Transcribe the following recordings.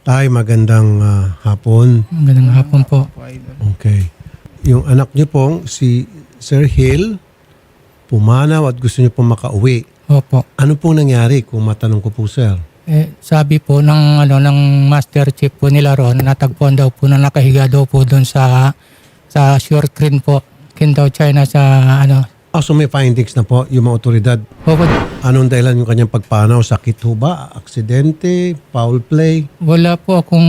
Tay, magandang ah, hapon. Magandang hapon po. Okay. Yung anak niyo pong si Sir Hill, pumanaw at gusto niyo pong makauwi. Opo. Ano pong nangyari kung matanong ko po, sir? Eh, sabi po ng ano ng master chief po nila ron, natagpuan daw po na nakahiga daw po doon sa sa short screen po. Kindaw China sa ano. Ah, so may findings na po yung mga otoridad. Opo, Anong dahilan yung kanyang pagpanaw? Sakit ho ba? Aksidente? Foul play? wala po akong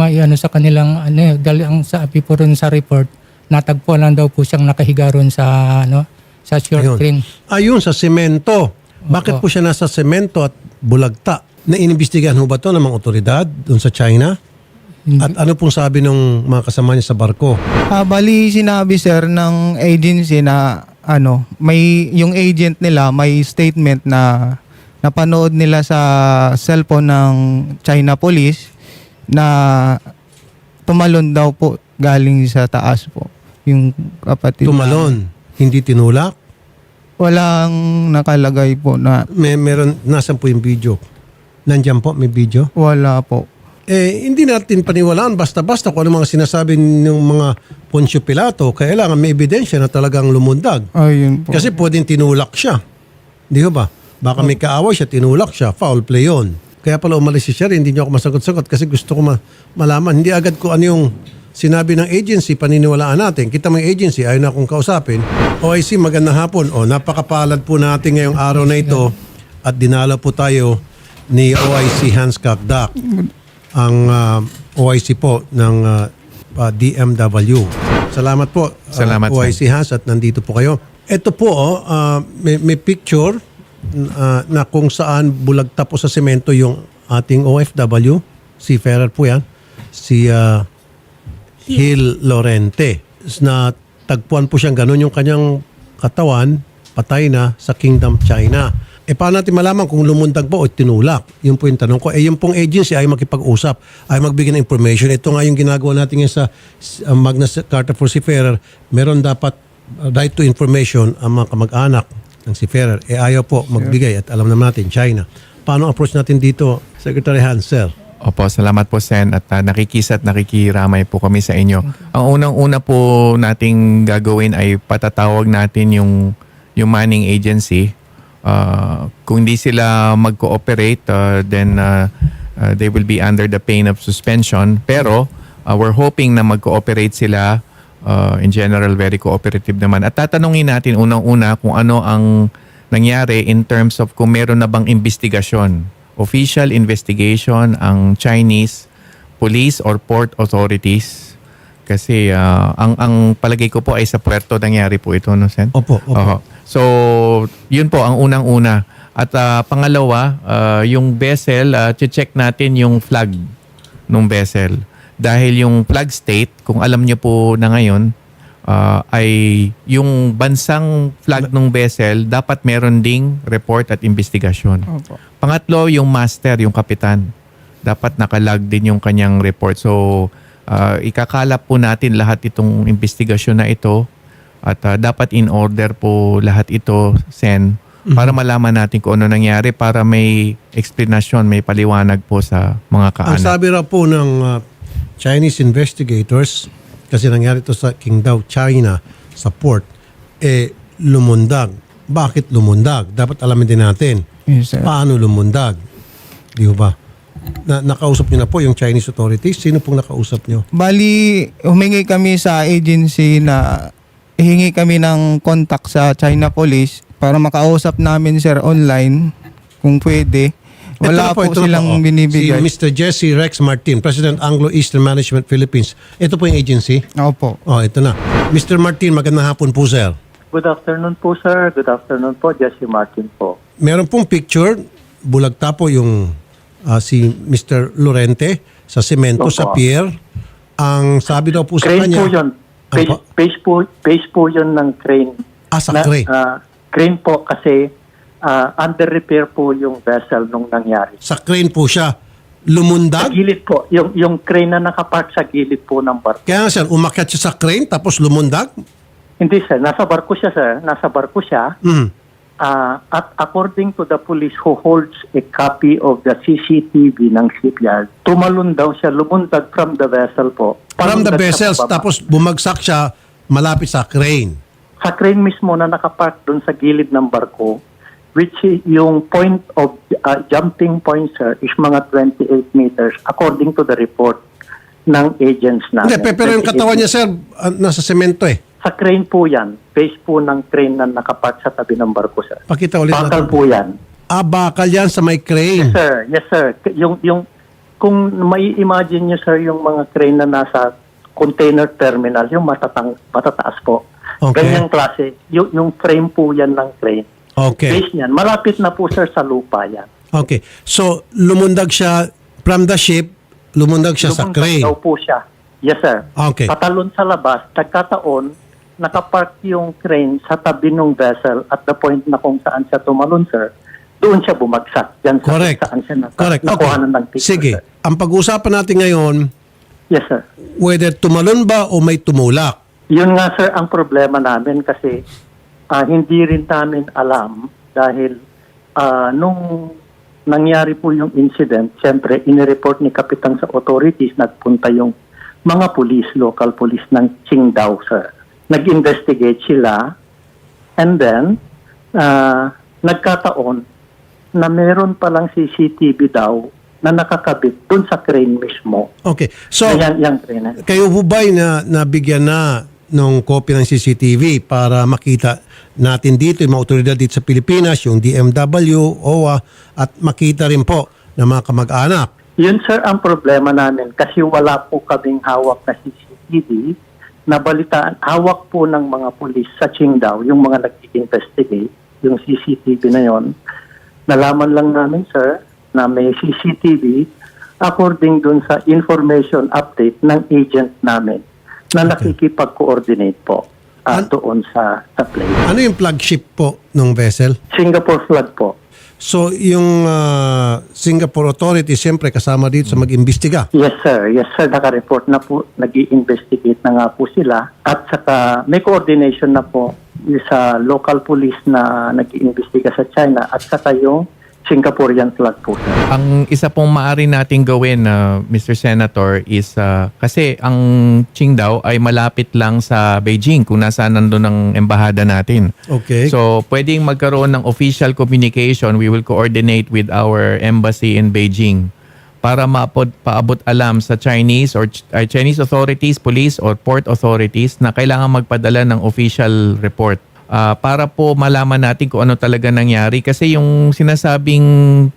may ano sa kanilang ano eh, dahil ang sabi po ron sa report, natagpuan lang daw po siyang nakahiga ron sa ano sa short Ayun. screen. Ayun, sa semento. Bakit po siya nasa semento at bulagta? Na inimbestigahan ho ba to ng mga otoridad doon sa China? At ano pong sabi ng mga kasama niya sa barko? Ah, bali sinabi sir ng agency na ano, may yung agent nila may statement na napanood nila sa cellphone ng China police na tumalon daw po galing sa taas po yung kapatid. Tumalon, hindi tinulak? Walang nakalagay po na May meron nasan po yung video? Nandiyan po may video. wala po. Eh hindi natin paniwalaan basta-basta kung ano mga sinasabi ng mga Poncio Pilato. Kailangan may ebidensya na talagang lumundag. Ayun po. Kasi pwedeng tinulak siya. Di ho ba? Baka may kaaway siya, tinulak siya, foul play yun. Kaya pala umalis si Sher, hindi niyo ako masagot-sagot kasi gusto ko ma- malaman. Hindi agad ko ano yung sinabi ng agency, paniniwalaan natin. Kita mo yung agency, ayaw na akong kausapin. OIC, magandang hapon. O, napakapalad po natin ngayong araw na ito at dinala po tayo ni OIC Hans Kakdak, ang ah, OIC po ng ah, ah, DMW. Salamat po, ah, Salamat, OIC Hans, at nandito po kayo. Ito po, oh, ah, may, may picture ah, na kung saan bulagta po sa semento yung ating OFW, si Ferrer po yan, si ah, Hill Lorente. Na tagpuan po siyang ganun yung kanyang katawan, patay na sa Kingdom China. E paano natin malaman kung lumundag po o tinulak? Yun po yung tanong ko. Eh yung pong agency ay makipag-usap, ay magbigay ng information. Ito nga yung ginagawa natin ngayon sa uh, Magna Carta for Seafarer. Meron dapat uh, right to information ang mga kamag-anak ng seafarer. Eh ayaw po magbigay at alam naman natin, China. Paano approach natin dito, Secretary Hans, sir? Opo, salamat po Sen at uh, nakikisa at nakikiramay po kami sa inyo. Ang unang-una po nating gagawin ay patatawag natin yung yung manning agency. Uh, kung hindi sila mag-cooperate, uh, then uh, uh, they will be under the pain of suspension. Pero uh, we're hoping na mag-cooperate sila. Uh, in general, very cooperative naman. At tatanungin natin unang-una kung ano ang nangyari in terms of kung meron na bang investigasyon official investigation ang Chinese police or port authorities kasi ah, ang ang palagay ko po ay sa puerto nangyari po ito no Sen? Opo, opo. Oo. So, yun po ang unang-una. At ah, pangalawa, ah, yung vessel, uh, check natin yung flag ng vessel. Dahil yung flag state, kung alam niyo po na ngayon, ah, ay yung bansang flag ng vessel, dapat meron ding report at investigasyon. Opo. Pangatlo, yung master, yung kapitan. Dapat nakalag din yung kanyang report. So, ah, ikakalap po natin lahat itong investigasyon na ito at ah, dapat in order po lahat ito, Sen, para malaman natin kung ano nangyari para may explanation, may paliwanag po sa mga Ang kaanak. sabi raw po ng uh, Chinese investigators, kasi nangyari ito sa Qingdao, China, sa port, eh, lumundag. Bakit lumundag? Dapat alamin din natin. Yes, sir. Paano lumundag? Di ba? Na, nakausap niyo na po yung Chinese authorities. Sino pong nakausap niyo? Bali, humingi kami sa agency na hingi kami ng contact sa China Police para makausap namin sir online kung pwede. Wala Ito po, ito na silang oh. binibigay. Si Mr. Jesse Rex Martin, President Anglo-Eastern Management Philippines. Ito po yung agency. Opo. Oh, ito na. Mr. Martin, magandang hapon po, sir. Good afternoon po, sir. Good afternoon po. Jesse Martin po. meron pong picture, bulagta po yung ah, si Mr. Lorente sa semento Opo. sa pier. Ang sabi daw po sa Crane kanya... po yun. Ano Base, po? base, po, yun ng crane. Ah, sa Na- crane. ah, crane po kasi ah, under repair po yung vessel nung nangyari. Sa crane po siya. Sa Lumundag. gilid po. Yung, yung crane na nakapark sa gilid po ng barko. Kaya nga sir, umakyat siya sa crane tapos lumundag. Hindi, sir. Nasa barko siya, sir. Nasa barko siya. Hmm. Ah, at according to the police who holds a copy of the CCTV ng shipyard, tumalon daw siya, lumundag from the vessel po. From the vessels, tapos bumagsak siya malapit sa crane. sa crane mismo na nakapark doon sa gilid ng barko, which yung point of uh, jumping point, sir, is mga 28 meters according to the report ng agents namin. Hindi, pe- pero yung 28 katawan niya, sir, ah, nasa semento eh. Sa crane po yan. Base po ng crane na nakapark sa tabi ng barko, sir. Pakita ulit Bakal natin. po yan. Ah, bakal yan sa may crane. Sir, yes sir. Yung, yung, kung may imagine nyo sir yung mga crane na nasa container terminal, yung matatang, matataas po. Okay. Ganyang klase. Yung, yung frame po yan ng crane. Okay. Base niyan. Malapit na po sir sa lupa yan. Okay. So, lumundag siya from the ship, lumundag siya sa Lumundag crane. daw po siya. Yes sir. Okay. Patalon sa labas, nagkataon, nakapark yung crane sa tabi ng vessel at the point na kung saan siya tumalon sir, doon siya bumagsak. Diyan sa Correct. saan siya naka, Correct. Okay. ng picture, Sige. sir. Ang pag-uusapan natin ngayon, Yes sir. whether tumalon ba o may tumulak. Yun nga sir ang problema namin kasi ah, hindi rin namin alam dahil ah, nung nangyari po yung incident, siyempre inireport ni Kapitan sa authorities, nagpunta yung mga police, local police ng Qingdao sir. Nag-investigate sila and then ah, nagkataon na meron palang CCTV daw na nakakabit dun sa crane mismo. Okay. So, Ayan, yung crane. kayo po ba'y na, nabigyan na ng copy ng CCTV para makita natin dito yung mga otoridad dito sa Pilipinas, yung DMW, OWA, at makita rin po ng mga kamag-anak. Yun sir ang problema namin kasi wala po kaming hawak na CCTV na balitaan. Hawak po ng mga pulis sa Qingdao, yung mga nag-investigate, yung CCTV na yon. Nalaman lang namin sir na may CCTV according dun sa information update ng agent namin na nakikipag-coordinate po ah, An- doon sa, sa plane. Ano yung flagship po ng vessel? Singapore flag po. So, yung ah, Singapore Authority, siyempre kasama dito sa mag-imbestiga. Yes sir, yes sir, naka-report na po, nag investigate na nga po sila. At saka may coordination na po sa local police na nag iimbestiga sa China. At saka yung Singaporean flag po sir. Ang isa pong maaari nating gawin, na Mr. Senator, is uh, kasi ang Qingdao ay malapit lang sa Beijing kung nasaan nandun ang embahada natin. Okay. So, pwedeng magkaroon ng official communication. We will coordinate with our embassy in Beijing para maapod, paabot alam sa Chinese or Ch- uh, Chinese authorities, police or port authorities na kailangan magpadala ng official report. Ah, para po malaman natin kung ano talaga nangyari. Kasi yung sinasabing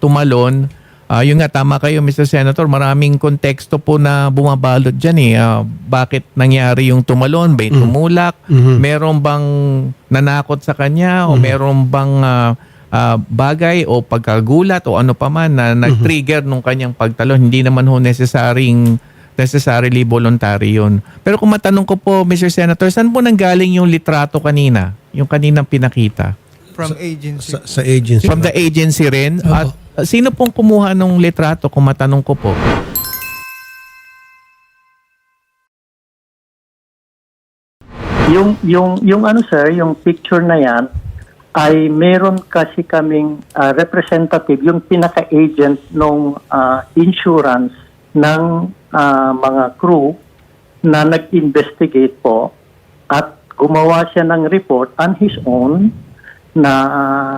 tumalon, ah, yun nga tama kayo Mr. Senator, maraming konteksto po na bumabalot dyan eh. Ah, bakit nangyari yung tumalon? Ba tumulak? Mhm. Meron bang nanakot sa kanya o meron bang ah, ah, bagay o pagkagulat o ano pa man na nag-trigger nung kanyang pagtalon? Hindi naman ho necessarying necessarily voluntary yun. Pero kung matanong ko po, Mr. Senator, saan po nanggaling yung litrato kanina? Yung kaninang pinakita? From agency. Sa, sa agency. From the agency rin? Opo. At uh, sino pong kumuha ng litrato kung matanong ko po? Yung, yung, yung ano sir, yung picture na yan ay meron kasi kaming ah, representative, yung pinaka-agent ng insurance ng ah, mga crew na nag-investigate po at gumawa siya ng report on his own na ah,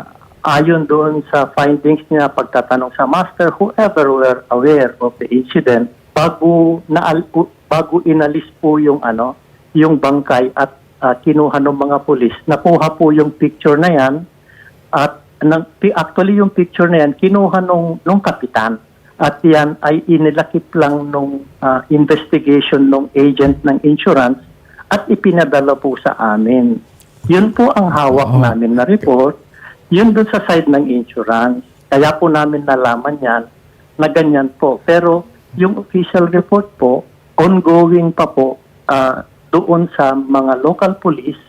ayon doon sa findings niya pagtatanong sa master whoever were aware of the incident bago na bago inalis po yung ano yung bangkay at ah, kinuha ng mga pulis nakuha po yung picture na yan at actually yung picture na yan kinuha nung nung kapitan at yan ay inilakip lang nung ah, investigation nung agent ng insurance at ipinadala po sa amin. Yun po ang hawak Oo. namin na report. Yun dun sa side ng insurance. Kaya po namin nalaman yan na ganyan po. Pero yung official report po, ongoing pa po ah, doon sa mga local police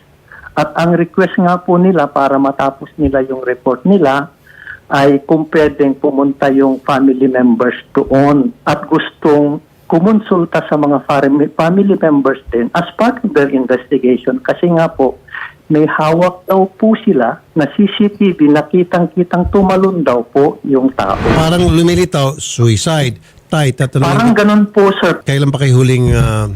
at ang request nga po nila para matapos nila yung report nila ay kung pwedeng pumunta yung family members doon at gustong kumonsulta sa mga fami- family members din as part of their investigation kasi nga po may hawak daw po sila na CCTV nakitang-kitang tumalon daw po yung tao. Parang lumilitaw, suicide. Tay, tatanungin Parang ganun po, sir. kailan pa kayo huling ah,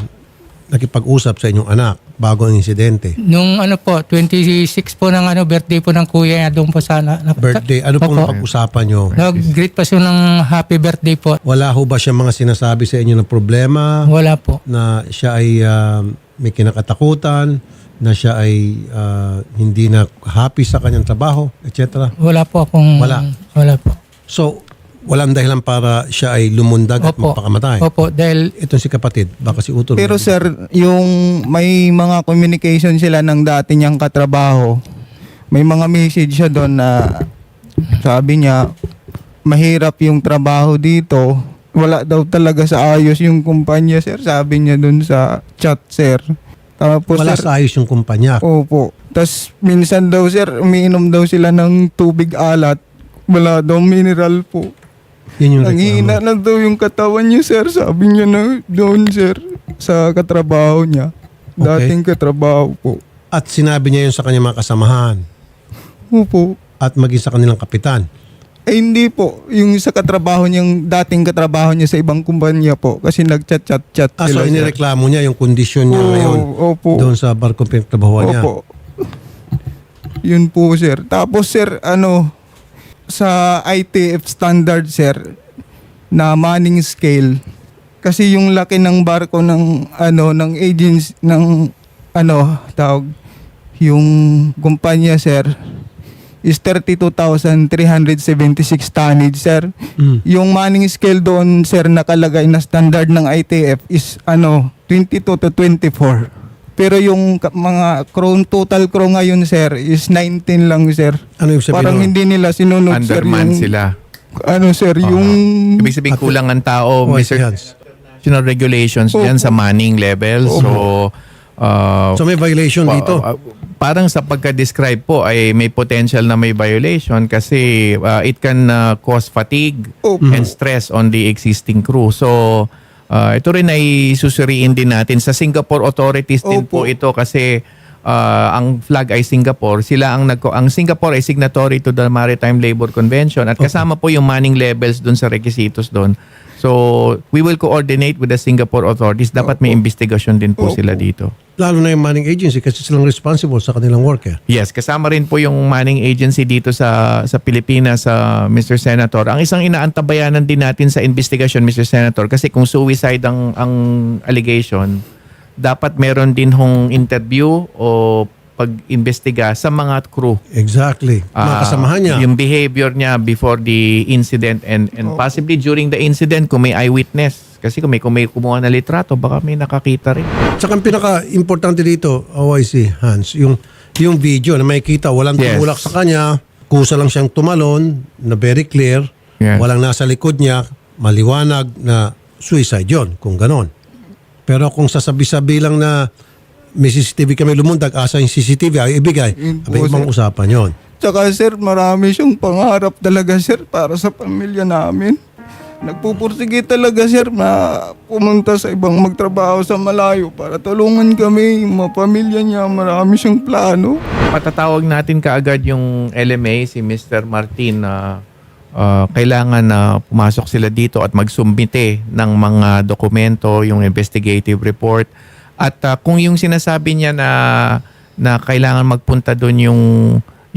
nakipag-usap sa inyong anak bago ang insidente? Nung ano po, 26 po ng ano, birthday po ng kuya niya doon po sana. Na, Birthday, ano pong Opo. napag-usapan nyo? Nag-greet pa siya ng happy birthday po. Wala ho ba siya mga sinasabi sa inyo ng problema? Wala po. na siya ay ah, may kinakatakutan, na siya ay ah, hindi na happy sa kanyang trabaho, etc. Wala po akong... Wala. Wala po. So, walang dahilan para siya ay lumundag at Opo. magpakamatay. Opo, dahil Itong si kapatid, baka si Utol. Pero sir, yung may mga communication sila ng dati niyang katrabaho. May mga message siya doon na sabi niya, mahirap yung trabaho dito. Wala daw talaga sa ayos yung kumpanya, sir. Sabi niya doon sa chat, sir. Tapos, wala sir, sa ayos yung kumpanya. Opo. Tapos minsan daw, sir, umiinom daw sila ng tubig alat. Wala daw mineral po. Yun yung Nanghihina reklamo. na daw yung katawan niya, sir. Sabi niya na doon, sir, sa katrabaho niya. Okay. Dating katrabaho po. At sinabi niya yun sa kanyang mga kasamahan Opo. at maging sa kanilang kapitan. Eh hindi po. Yung sa katrabaho niyang, dating katrabaho niya sa ibang kumpanya po. Kasi nagchat-chat-chat Ah, so sila, sir. inireklamo niya yung kondisyon niya Oo, ngayon Opo. doon sa barko pinagtrabahuan niya. Opo. Yun po, sir. Tapos, sir, ano, sa ITF standard, sir, na manning scale, kasi yung laki ng barko ng, ano, ng agency, ng, ano, tawag, yung kumpanya, sir, is 32,376 tonnage, sir. Mm. Yung manning scale doon, sir, nakalagay na standard ng ITF is ano, 22 to 24. Pero yung ka- mga crew, total crew ngayon, sir, is 19 lang, sir. Ano yung sabihin Parang nun? hindi nila sinunod, sir, Underman yung, sila. ano, sir, yung, Ibig sabihin kulang ang tao, Oh, Mr. yes. National regulations Opo. dyan sa manning level. So, uh, So may violation Pa- dito. uh, parang sa pagka-describe po ay may potential na may violation kasi uh, it can uh, cause fatigue Opo. and stress on the existing crew. So uh, ito rin ay susuriin din natin. Sa Singapore authorities din po ito kasi uh, ang flag ay Singapore. Sila ang nagko ang Singapore ay signatory to the Maritime Labor Convention at kasama po yung manning levels doon sa requisitos doon. So, we will coordinate with the Singapore authorities. Dapat may investigasyon din po Opo. sila dito. Lalo na yung manning agency kasi silang responsible sa kanilang work eh. Yes, kasama rin po yung manning agency dito sa sa Pilipinas, sa Mr. Senator. Ang isang inaantabayanan din natin sa investigation, Mr. Senator, kasi kung suicide ang ang allegation, dapat meron din hong interview o pag-imbestiga sa mga crew. Exactly. Mga Ah, kasamahan niya. Yung behavior niya before the incident and and possibly during the incident kung may eyewitness. Kasi kung may, kung may kumuha na litrato, baka may nakakita rin. Tsaka ang pinaka-importante dito, OIC, Hans, yung, yung video na makikita, walang Yes. tumulak sa kanya, kusa lang siyang tumalon, na very clear, Yes. walang nasa likod niya, maliwanag na suicide yon kung ganon. Pero kung sasabi-sabi lang na may CCTV kami lumundag, asa yung CCTV ay ibigay, Yun po, abay, ibang usapan yon. Tsaka sir, marami siyang pangarap talaga sir para sa pamilya namin. Nagpupursige talaga sir na pumunta sa ibang magtrabaho sa malayo para tulungan kami, yung mga pamilya niya, marami siyang plano. patatawag natin kaagad yung LMA, si Mr. Martin, na uh, kailangan na pumasok sila dito at magsumbite ng mga dokumento, yung investigative report. At uh, kung yung sinasabi niya na na kailangan magpunta doon yung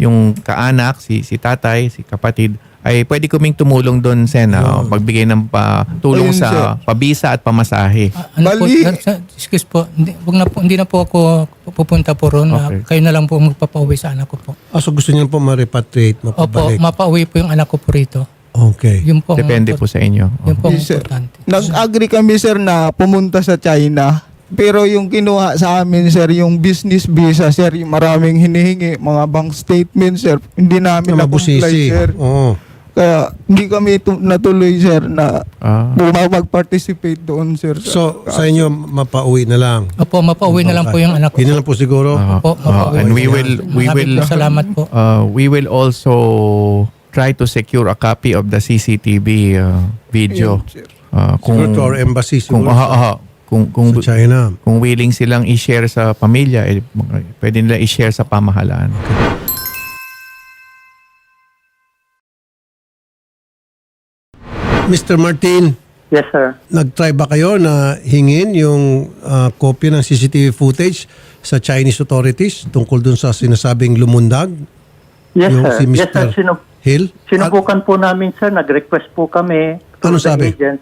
yung kaanak, si si tatay, si kapatid, ay pwede kaming tumulong doon, Sen, uh, magbigay ng pa, tulong Ayun, sa sir. pabisa at pamasahe. Ah, ano po, Bali. ah, sa- excuse po, hindi, wag na po, hindi na po ako pupunta po ron. Ah, Okay. kayo na lang po magpapauwi sa anak ko po. Ah, so gusto niyo po ma-repatriate, Opo, mapabalik. mapauwi po yung anak ko po rito. okay. Yun po ang Depende po sa inyo. Yun po ang Yes, sir. importante. Nag-agree kami sir na pumunta sa China. Pero yung kinuha sa amin sir, yung business visa sir, yung maraming hinihingi, mga bank statement sir, hindi namin Na na-comply mabusisi. sir. Oo. Kaya hindi kami tu- natuloy sir na Ah. mag-participate doon sir. So, sa inyo, mapauwi na lang. Opo, mapauwi na lang po yung anak ko. Yun na lang po siguro. Ah, Opo, ah, mapauwi. and we will we Maraming will po Salamat po. uh, we will also try to secure a copy of the CCTV uh, video. Sir. Uh, kung to our embassy kung siguro. aha, aha. kung kung Sa China. kung willing silang i-share sa pamilya, eh, pwede nila i-share sa pamahalaan. Mr. Martin, Yes, sir. nag-try ba kayo na hingin yung ah, kopya ng CCTV footage sa Chinese authorities tungkol dun sa sinasabing lumundag? Yes, yung sir. si Yes, sir. Mr. Sinu- Hill? At, sinubukan po namin, sir. Nag-request po kami. to Ano the sabi? agent.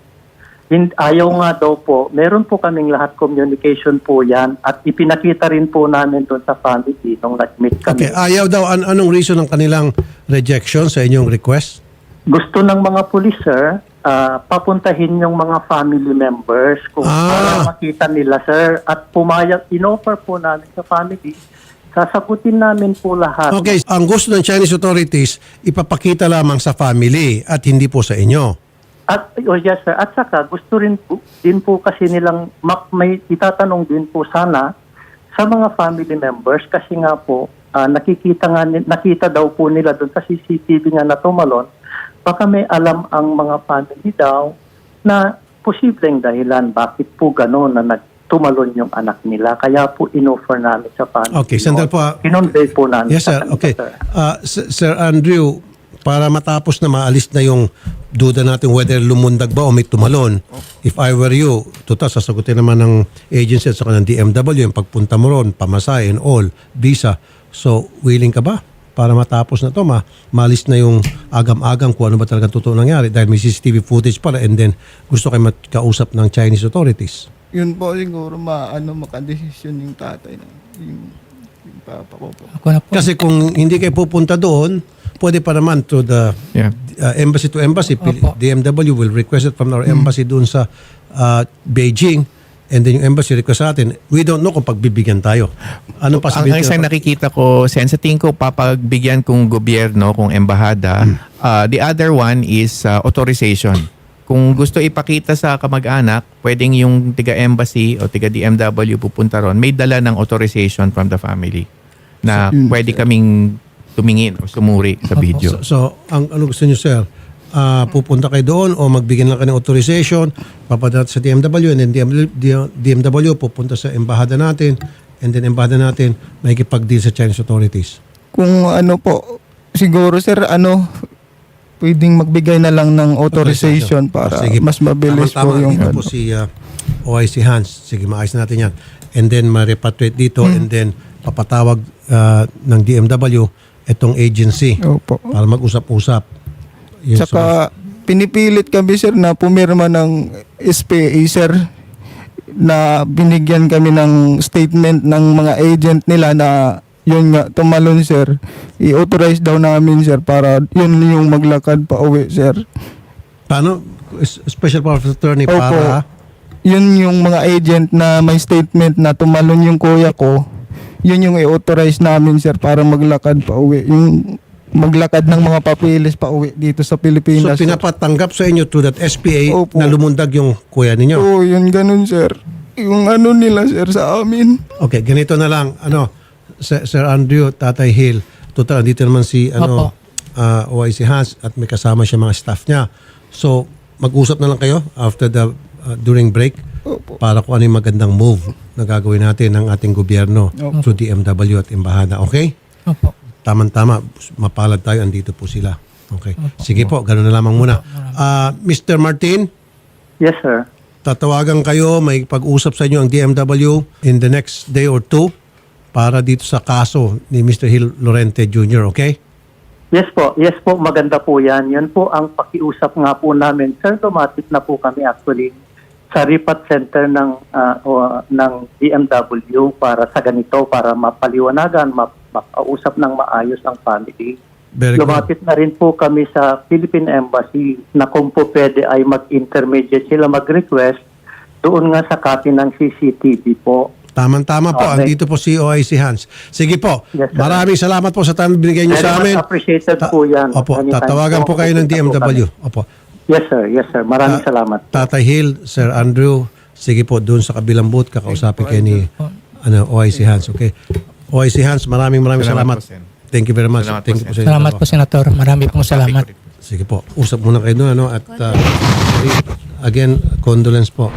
Hin- ayaw nga daw po. Meron po kaming lahat communication po yan. At ipinakita rin po namin doon sa family nung nag-meet kami. okay, ayaw daw. An- anong reason ng kanilang rejection sa inyong request? Gusto ng mga pulis, sir, ah, papuntahin yung mga family members kung Ah. para makita nila, sir. At pumayag, in-offer po namin sa family. Sasagutin namin po lahat. Okay, ang gusto ng Chinese authorities, ipapakita lamang sa family at hindi po sa inyo. At oh yes sir, at saka gusto rin po, din po kasi nilang mak- may itatanong din po sana sa mga family members kasi nga po ah, nakikita nga nakita daw po nila doon sa CCTV nga na tumalon baka may alam ang mga family daw na posibleng dahilan bakit po gano'n na nagtumalon yung anak nila kaya po inoffer namin sa family. Okay, sandal po, ah. Kinonvey po namin. Yes, sir. sa kanila, Okay. sir. Uh, S- sir Andrew, para matapos na maalis na yung duda natin whether lumundag ba o may tumalon, if I were you, total, sasagutin naman ng agency at saka ng DMW yung pagpunta mo ron, pamasahe and all, visa. So, willing ka ba? Para matapos na to, ma maalis na yung agam-agam kung ano ba talagang totoo nangyari dahil may CCTV footage pala and then gusto kayo makausap ng Chinese authorities. Yun po siguro maano makadesisyon yung tatay na yung, yung papa ko po. Ako na po. Kasi kung hindi kayo pupunta doon, pwede pa naman to the Yeah. uh, embassy to embassy. Opo. DMW will request it from our embassy doon sa uh, Beijing and then yung embassy request sa atin. We don't know kung pagbibigyan tayo. Anong Ang, ang possibility? isang na- nakikita ko, sen, sa tingin ko, papagbigyan kung gobyerno, kung embahada. Ah, the other one is ah, authorization. Kung gusto ipakita sa kamag-anak, pwedeng yung tiga-embassy o tiga-DMW pupunta ron, may dala ng authorization from the family na pwede kaming tumingin o sumuri sa video. so, so, ang ano gusto niyo, sir? Ah, pupunta kayo doon o magbigyan lang kayo ng authorization, papadala sa DMW and then DMW, DMW pupunta sa embahada natin and then embahada natin may deal sa Chinese authorities. Kung ano po, siguro sir, ano, pwedeng magbigay na lang ng authorization para Sige mas mabilis Tama-tama. po yung Dito ano. po si uh, OIC Hans. Sige, maayos natin yan. And then, ma-repatriate dito Hmm. and then papatawag uh, ng DMW itong agency Opo. para mag-usap-usap. Yun, Saka pinipilit kami sir na pumirma ng SPA sir na binigyan kami ng statement ng mga agent nila na yun nga tumalon sir. I-authorize daw namin sir para yun yung maglakad pa uwi sir. Paano? S- Special Power of Attorney Opo. para yun yung mga agent na may statement na tumalon yung kuya ko. Yun yung i-authorize namin sir para maglakad pa uwi. Yung maglakad ng mga papilis pa uwi dito sa so Pilipinas sir. pinapatanggap sa inyo through that SPA Opo. na lumundag yung kuya ninyo. Oo, yun ganun, sir. Yung ano nila, sir, sa amin. Okay, ganito na lang. Ano, Sir, Sir Andrew, Tatay Hill, total, dito naman si ano, Opo. uh, OIC Hans at may kasama siya mga staff niya. So, mag-usap na lang kayo after the, uh, during break Opo. para kung ano yung magandang move na gagawin natin ng ating gobyerno through DMW at Embahada. Okay? Opo. Tama-tama, mapalad tayo, andito po sila. Okay. Sige po, ganoon na lamang muna. Ah, Mr. Martin, Yes sir. tatawagan kayo, may pag-usap sa inyo ang DMW in the next day or two para dito sa kaso ni Mr. Hill Lorente Jr., okay? Yes po, yes po, maganda po yan. Yan po ang pakiusap nga po namin. Sir, automatic na po kami actually sa repat center ng ah, o, ng BMW para sa ganito, para mapaliwanagan, map- makausap ng maayos ang family. Very good. Lumapit na rin po kami sa Philippine Embassy na kung po pwede ay mag-intermediate sila mag-request doon nga sa copy ng CCTV po. Tama-tama po, Okay. andito po si OIC Hans. Sige po, Yes, sir. maraming salamat po sa time na binigay niyo Very sa amin. appreciated Ta- po yan. Opo, Anytime tatawagan po kayo ng DMW. Opo. Yes sir, yes sir. Maraming Ta- salamat. Tatay Hill, Sir Andrew, sige po, doon sa kabilang booth, kakausapin kayo ni ano, OIC Hans, okay? OIC Hans, maraming maraming Salamat salamat. po, Sen. Thank you very much. Salamat po, Thank you Sen. Salamat po, Senator. Marami pong salamat. Sige po, usap muna kayo doon ano at uh, again condolence po.